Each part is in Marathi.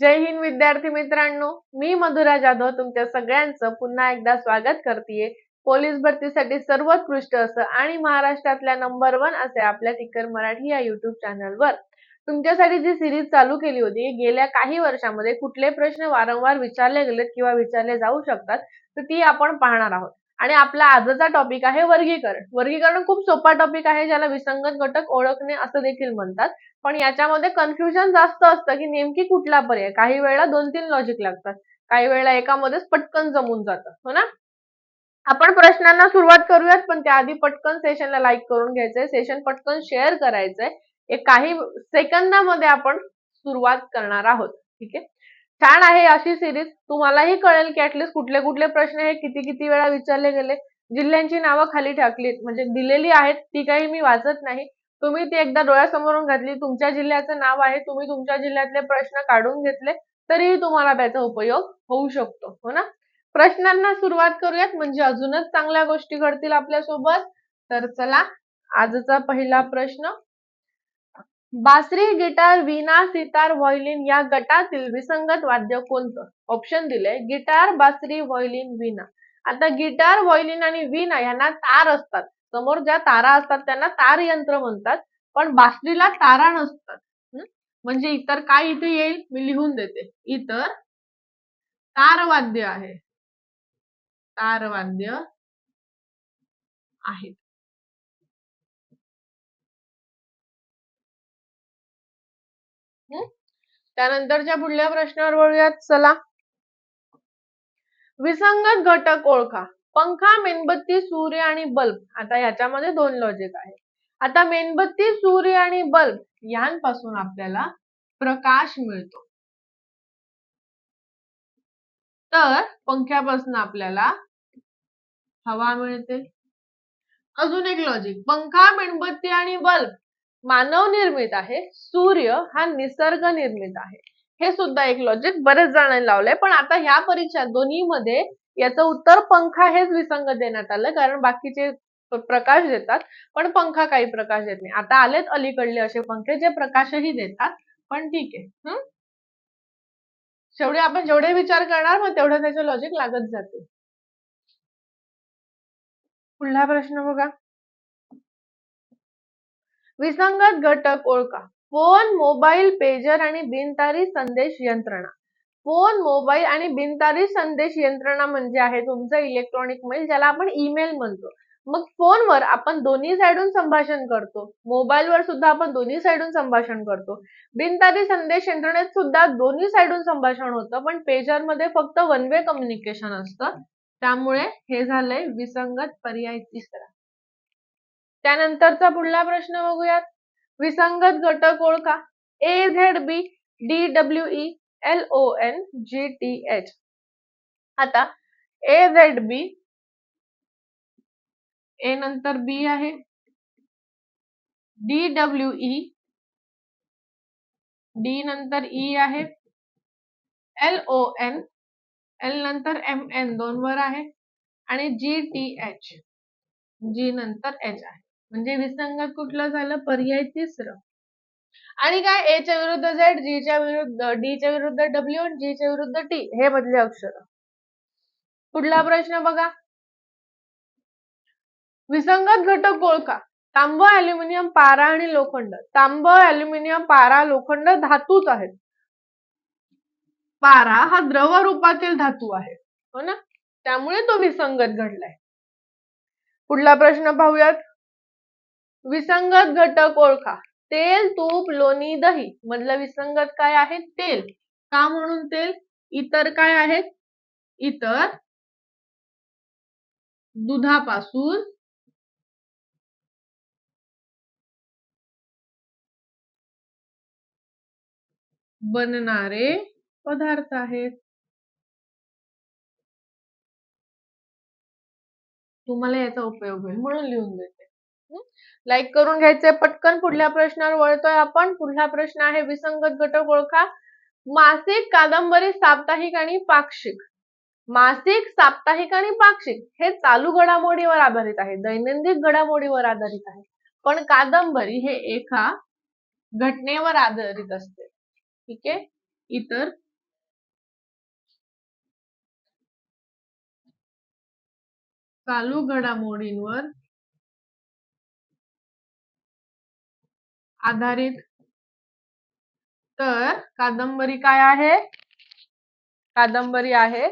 जय हिंद विद्यार्थी मित्रांनो. मी मधुरा जाधव तुमच्या सगळ्यांचं पुन्हा एकदा स्वागत करते पोलीस भरतीसाठी सर्वोत्कृष्ट असं आणि महाराष्ट्रातल्या नंबर वन असे आपल्या टिकर मराठी या युट्यूब चॅनलवर तुमच्यासाठी जी सिरीज चालू केली होती गेल्या काही वर्षामध्ये कुठले प्रश्न वारंवार विचारले गेलेत किंवा विचारले जाऊ शकतात तर ती आपण पाहणार आहोत. आणि आपला आजचा टॉपिक आहे वर्गीकरण. वर्गीकरण खूप सोपा टॉपिक आहे ज्याला विसंगत घटक ओळखणे असं देखील म्हणतात. पण याच्यामध्ये कन्फ्युजन जास्त असतं की नेमकी कुठला पर्याय? काही वेळेला दोन तीन लॉजिक लागतात. काही वेळेला एकामध्येच पटकन जमून जातं. हो ना? आपण प्रश्नांना सुरुवात करूयात पण त्याआधी पटकन सेशनला लाईक करून घ्यायचंय. सेशन पटकन शेअर करायचंय. एक काही सेकंदामध्ये आपण सुरुवात करणार आहोत. ठीक आहे? छान आहे अशी सिरीज तुम्हालाही कळेल की ऍटलीस्ट कुठले कुठले प्रश्न हे किती किती वेळा विचारले गेले. जिल्ह्यांची नावं खाली टाकलीत. म्हणजे दिलेली आहेत ती काही मी वाचत नाही. तुम्ही ती एकदा डोळ्यासमोरून घातली. तुमच्या जिल्ह्याचं नाव आहे. तुम्ही तुमच्या जिल्ह्यातले प्रश्न काढून घेतले तरीही तुम्हाला त्याचा उपयोग होऊ शकतो. हो ना? प्रश्नांना सुरुवात करूयात. म्हणजे अजूनच चांगल्या गोष्टी घडतील आपल्यासोबत. तर चला आजचा पहिला प्रश्न. बासरी गिटार वीणा सितार व्हायोलिन या गटातील विसंगत वाद्य कोणतं? ऑप्शन दिलंय गिटार बासरी व्हायोलिन वीणा. आता गिटार व्हायोलिन आणि वीणा यांना तार असतात. समोर ज्या तारा असतात त्यांना तार यंत्र म्हणतात पण बासरीला तारा नसतात. म्हणजे इतर काय इथे येईल? मी लिहून देते. इतर तारवाद्य आहे. तारवाद्य आहेत. त्यानंतरच्या पुढल्या प्रश्नावर वळूयात चला. विसंगत घटक ओळखा. पंखा मेणबत्ती सूर्य आणि बल्ब. आता याच्यामध्ये दोन लॉजिक आहे. आता मेणबत्ती सूर्य आणि बल्ब यांपासून आपल्याला प्रकाश मिळतो. तर पंख्यापासून आपल्याला हवा मिळते. अजून एक लॉजिक पंखा मेणबत्ती आणि बल्ब मानव निर्मित आहे. सूर्य हा निसर्ग निर्मित आहे. हे सुद्धा एक लॉजिक बरेच जणांनी लावलंय. पण आता ह्या परीक्षा दोन्ही मध्ये याचं उत्तर पंखा हेच विसंग देण्यात आलं. कारण बाकीचे प्रकाश देतात पण पंखा काही प्रकाश देत नाही. आता आलेत अलीकडले असे पंखे जे प्रकाशही देतात. पण ठीक आहे. हम्म शेवटी आपण जेवढे विचार करणार मग तेवढं त्याचं लॉजिक लागत जाते. पुढला प्रश्न बघा. विसंगत घटक ओळखा. फोन मोबाईल पेजर आणि बिनतारी संदेश यंत्रणा. फोन मोबाईल आणि बिनतारी संदेश यंत्रणा म्हणजे आहे तुमचं इलेक्ट्रॉनिक मेल ज्याला आपण ईमेल म्हणतो. मग फोनवर आपण दोन्ही साइडून संभाषण करतो. मोबाईलवर सुद्धा आपण दोन्ही साईडून संभाषण करतो. बिनतारी संदेश यंत्रणेत सुद्धा दोन्ही साइडून संभाषण होतं पण पेजरमध्ये फक्त वन वे कम्युनिकेशन असतं. त्यामुळे हे झालंय विसंगत पर्याय तिसरा. त्यानंतरचा पुढला प्रश्न बघूयात. विसंगत घटक ओळखा. A Z B D W E L O N G T H आता ए झेड बी ए नंतर बी आहे. डी डब्ल्यू ई डी नंतर ई आहे. एल ओ एन एल नंतर एम एन दोन वर आहे. आणि जी टी एच जी नंतर एच आहे. म्हणजे विसंगत कुठलं झालं? पर्याय तिसरं. आणि काय? ए च्या विरुद्ध झेड जी च्या विरुद्ध डी च्या विरुद्ध डब्ल्यू आणि जी च्या विरुद्ध टी हे मधले अक्षर. पुढला प्रश्न बघा. विसंगत घटक ओळखा. तांब अल्युमिनियम पारा आणि लोखंड. तांब अल्युमिनियम पारा लोखंड धातूच आहेत. पारा हा द्रव रूपातील धातू आहे. हो ना? त्यामुळे तो विसंगत घडलाय. पुढला प्रश्न पाहूयात. विसंगत घटक ओळखा. तेल तूप लोणी दही. मधलं विसंगत काय आहे? तेल. का म्हणून तेल? इतर काय आहेत? इतर दुधापासून बनणारे पदार्थ आहेत. तुम्हाला याचा उपयोग होईल. म्हणून लिहून देते. लाईक करून घ्यायचे पटकन पुढल्या प्रश्नावर वळतोय आपण. पुढला प्रश्न आहे विसंगत घटक ओळखा. मासिक कादंबरी साप्ताहिक आणि पाक्षिक. मासिक साप्ताहिक आणि पाक्षिक हे चालू घडामोडीवर आधारित आहे. दैनंदिन घडामोडीवर आधारित आहे. पण कादंबरी हे एका घटनेवर आधारित असते. ठीक आहे? इतर चालू घडामोडींवर आधारित. तर कादंबरी काय आहे? कादंबरी आहे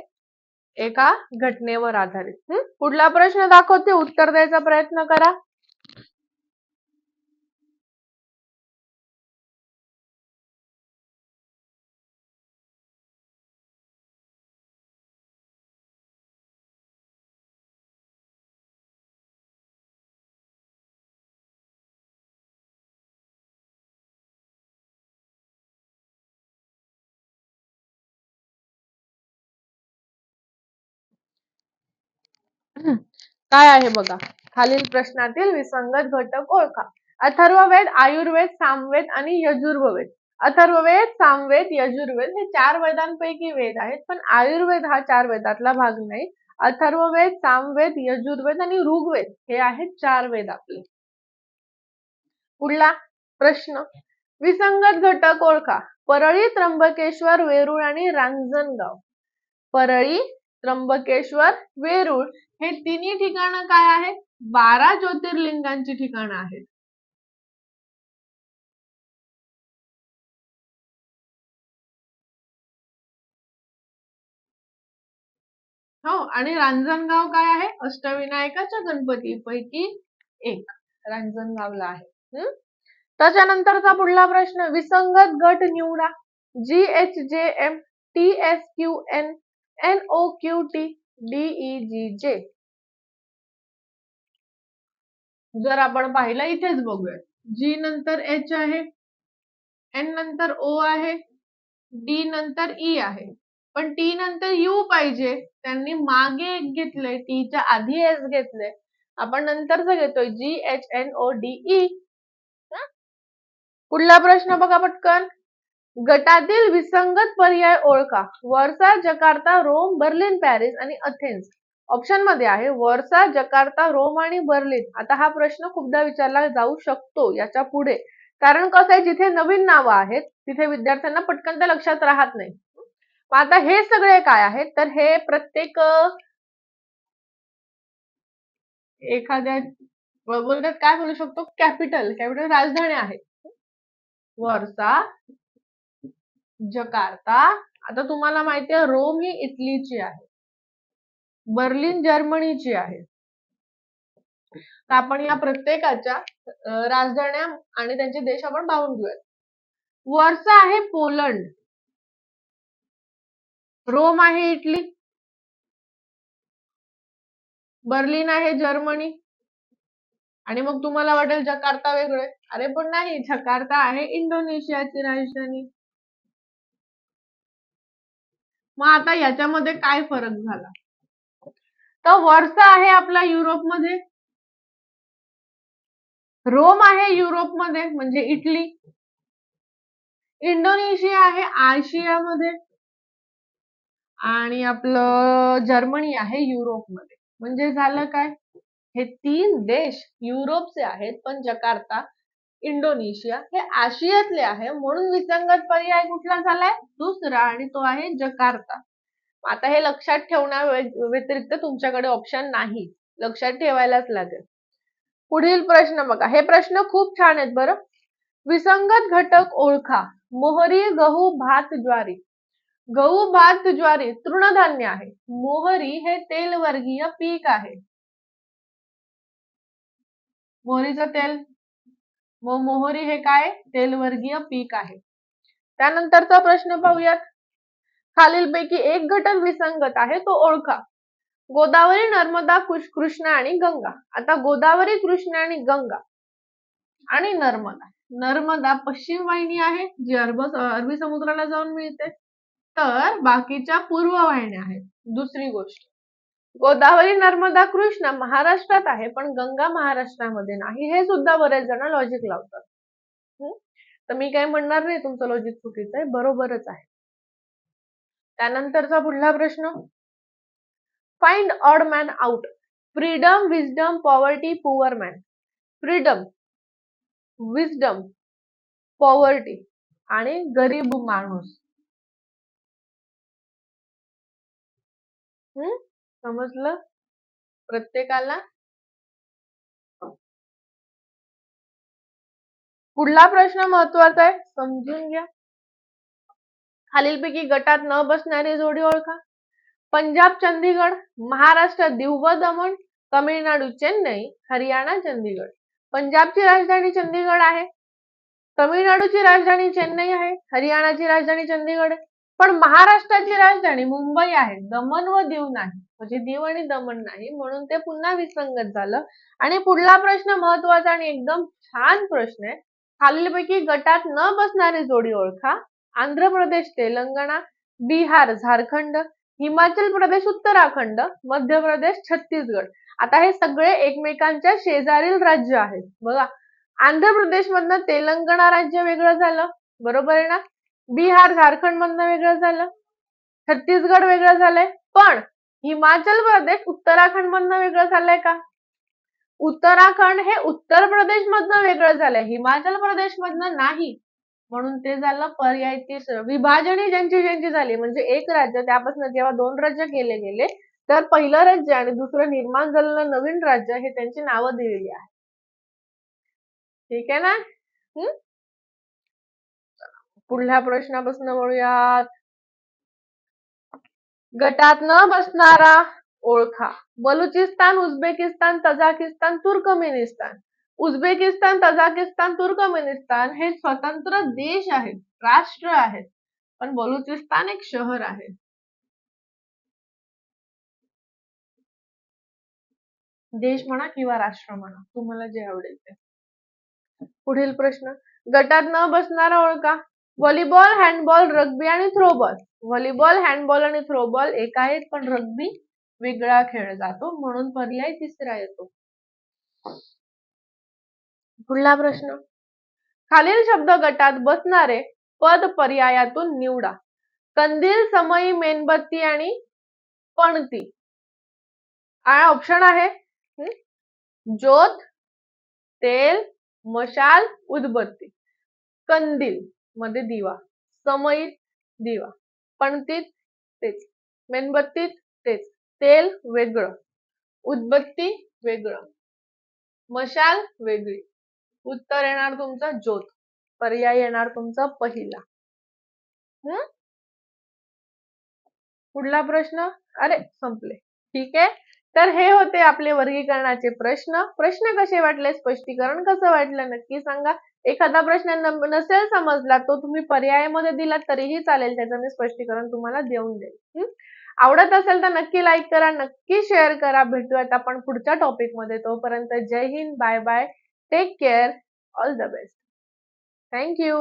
एका घटनेवर आधारित. पुढला प्रश्न दाखवते उत्तर द्यायचा प्रयत्न करा. काय आहे बघा? खालील प्रश्नातील विसंगत घटक ओळखा. अथर्ववेद आयुर्वेद सामवेद आणि यजुर्ववेद अथर्ववेद सामवेद यजुर्वेद हे चार वेदांपैकी वेद आहेत पण आयुर्वेद हा चार वेदातला भाग नाही. अथर्ववेद सामवेद यजुर्वेद आणि ऋग्वेद हे आहेत चार वेद आपले. पुढला प्रश्न. विसंगत घटक ओळखा. परळी त्र्यंबकेश्वर वेरूळ आणि रांजणगाव. परळी त्र्यंबकेश्वर वेरूळ हे तिन्ही ठिकाणं काय आहेत? बारा ज्योतिर्लिंगांची ठिकाणं आहेत. हो आणि रांजणगाव काय आहे? अष्टविनायकाच्या गणपतीपैकी एक रांजणगावला आहे. हम्म त्याच्यानंतरचा पुढला प्रश्न विसंगत गट निवडा. G H J M T S Q N N O Q T D E G J जर आपण पाहिलं इथेच बघूया. जी नंतर एच आहे एन नंतर ओ आहे डी नंतर ई आहे. पण टी नंतर यू पाहिजे. त्यांनी मागे एक घेतलंय टीच्या आधी एस घेतलंय. आपण नंतरच घेतोय G H N O D E पुढला प्रश्न बघा पटकन. गटातील विसंगत पर्याय ओळखा. Warsaw Jakarta Rome Berlin Paris आणि अथेन्स. ऑप्शनमध्ये आहे वर्सा जकार्ता रोम आणि बर्लिन. आता हा प्रश्न खूपदा विचारला जाऊ शकतो याच्यापुढे. कारण कसं आहे जिथे नवीन नावं आहेत तिथे विद्यार्थ्यांना पटकन त्या लक्षात राहत नाही. आता हे सगळे काय आहेत? तर हे प्रत्येक एखाद्या बोलतात काय म्हणू शकतो? कॅपिटल. कॅपिटल राजधानी आहे. वर्सा जकार्ता. आता तुम्हाला माहिती आहे रोम ही इटलीची आहे. बर्लिन जर्मनीची आहे. तर आपण या प्रत्येकाच्या राजधान्या आणि त्यांचे देश आपण पाहून घेऊयात. वर्सा आहे पोलंड. रोम आहे इटली. बर्लिन आहे जर्मनी. आणि मग तुम्हाला वाटेल जकार्ता वेगळे. अरे पण नाही जकार्ता आहे इंडोनेशियाची राजधानी. मग आता याच्यामध्ये काय फरक झाला? तर वर्षा आहे आपला युरोपमध्ये. रोम आहे युरोपमध्ये म्हणजे इटली. इंडोनेशिया आहे आशियामध्ये. आणि आपलं जर्मनी आहे युरोपमध्ये. म्हणजे झालं काय? हे तीन देश युरोपचे आहेत पण जकार्ता इंडोनेशिया हे आशियातले आहे. म्हणून विसंगत पर्याय कुठला झालाय? दुसरा आणि तो आहे जकार्ता. आता हे लक्षात ठेवण्या व्यतिरिक्त तुमच्याकडे ऑप्शन नाही. लक्षात ठेवायलाच लागेल. पुढील प्रश्न बघा. हे प्रश्न खूप छान आहेत बरं. विसंगत घटक ओळखा. मोहरी गहू भात ज्वारी. गहू भात ज्वारी तृणधान्य आहे. मोहरी हे तेलवर्गीय पीक आहे. मोहरीचं तेल? मोहरी हे काय? तेलवर्गीय पीक आहे. त्यानंतरचा प्रश्न पाहूयात. खालीलपैकी एक घटक विसंगत आहे तो ओळखा. गोदावरी नर्मदा कृष्णा आणि गंगा. आता गोदावरी कृष्णा आणि गंगा आणि नर्मदा. नर्मदा पश्चिम वाहिनी आहे जी अरब अरबी समुद्राला जाऊन मिळते. तर बाकीच्या पूर्व वाहिन्या आहेत. दुसरी गोष्ट. गोदावरी नर्मदा कृष्णा महाराष्ट्रात आहे पण गंगा महाराष्ट्रामध्ये नाही. हे सुद्धा बरेच जण लॉजिक लावतात. तर मी काय म्हणणार नाही तुमचं लॉजिक चुकीचं आहे बरोबरच आहे. त्यानंतरचा पुढला प्रश्न. Find odd man out freedom wisdom poverty poor man freedom wisdom poverty आणि गरीब माणूस. हम्म समजलं? प्रत्येकाला? पुढला प्रश्न महत्त्वाचा आहे समजून घ्या. खालीलपैकी गटात न बसणारी जोडी ओळखा. पंजाब चंदीगड महाराष्ट्र दिव्व दमन दमण तमिळनाडू चेन्नई हरियाणा चंदीगड. पंजाबची राजधानी चंदीगड आहे. तमिळनाडूची राजधानी चेन्नई आहे. हरियाणाची राजधानी चंदीगड आहे. पण महाराष्ट्राची राजधानी मुंबई आहे. दमन व दीव नाही. म्हणजे दीव आणि दमण नाही म्हणून ते पुन्हा विसंगत झालं. आणि पुढला प्रश्न महत्त्वाचा आणि एकदम छान प्रश्न आहे. खालीलपैकी गटात न बसणारी जोडी ओळखा. आंध्र प्रदेश तेलंगणा बिहार झारखंड हिमाचल प्रदेश उत्तराखंड मध्य प्रदेश छत्तीसगड. आता हे सगळे एकमेकांच्या शेजारील राज्य आहेत. बघा आंध्र प्रदेश मधनं तेलंगणा राज्य वेगळं झालं. बरोबर आहे ना? बिहार झारखंड मधनं वेगळं झालं. छत्तीसगड वेगळं झालंय. पण हिमाचल प्रदेश उत्तराखंड मधनं वेगळं झालंय का? उत्तराखंड हे उत्तर प्रदेश मधनं वेगळं झालंय. हिमाचल प्रदेश मधनं नाही. म्हणून ते झालं पर्याय तिसरं. विभाजनी ज्यांची ज्यांची झाली. म्हणजे एक राज्य त्यापासून जेव्हा दोन राज्य केले गेले तर पहिलं राज्य आणि दुसरं निर्माण झालेलं नवीन राज्य हे त्यांची नावं दिलेली आहे ठीक आहे ना? हम्म पुढल्या प्रश्नापासून वळूयात. गटात न बसणारा ओळखा. Baluchistan Uzbekistan Tajikistan Turkmenistan. Uzbekistan Tajikistan Turkmenistan हे स्वतंत्र देश आहेत राष्ट्र आहेत. पण बलुचिस्तान एक शहर आहे. देश म्हणा किंवा राष्ट्र म्हणा तुम्हाला जे आवडेल ते. पुढील प्रश्न. गटात न बसणारा ओळखा. व्हॉलीबॉल हँडबॉल रग्बी आणि थ्रोबॉल व्हॉलीबॉल हँडबॉल आणि थ्रोबॉल एक आहेत पण रग्बी वेगळा खेळ जातो म्हणून पर्याय तिसरा येतो. पुढला प्रश्न. खालील शब्द गटात बसणारे पद पर्यायातून निवडा. कंदील समयी मेणबत्ती आणि पणती. ऑप्शन आहे. ज्योत तेल मशाल उदबत्ती. कंदील. मध्ये दिवा. समईत दिवा. पणतीत तेच. मेणबत्तीत तेच. तेल वेगळं. उदबत्ती वेगळं. मशाल वेगळी. उत्तर येणार तुमचा ज्योत. पर्याय येणार तुमचा पहिला. हम्म पुढला प्रश्न? अरे संपले. ठीक आहे. तर हे होते आपले वर्गीकरणाचे प्रश्न. प्रश्न कसे वाटले? स्पष्टीकरण कसं वाटलं? नक्की सांगा. एखादा प्रश्न नसेल समजला तो तुम्ही पर्यायामध्ये दिला तरीही चालेल. त्याचं मी स्पष्टीकरण तुम्हाला देऊन देईल आवडत असेल तर नक्की लाईक करा नक्की शेअर करा. भेटूयात आपण पुढच्या टॉपिकमध्ये. तोपर्यंत Jai Hind bye bye take care all the best thank you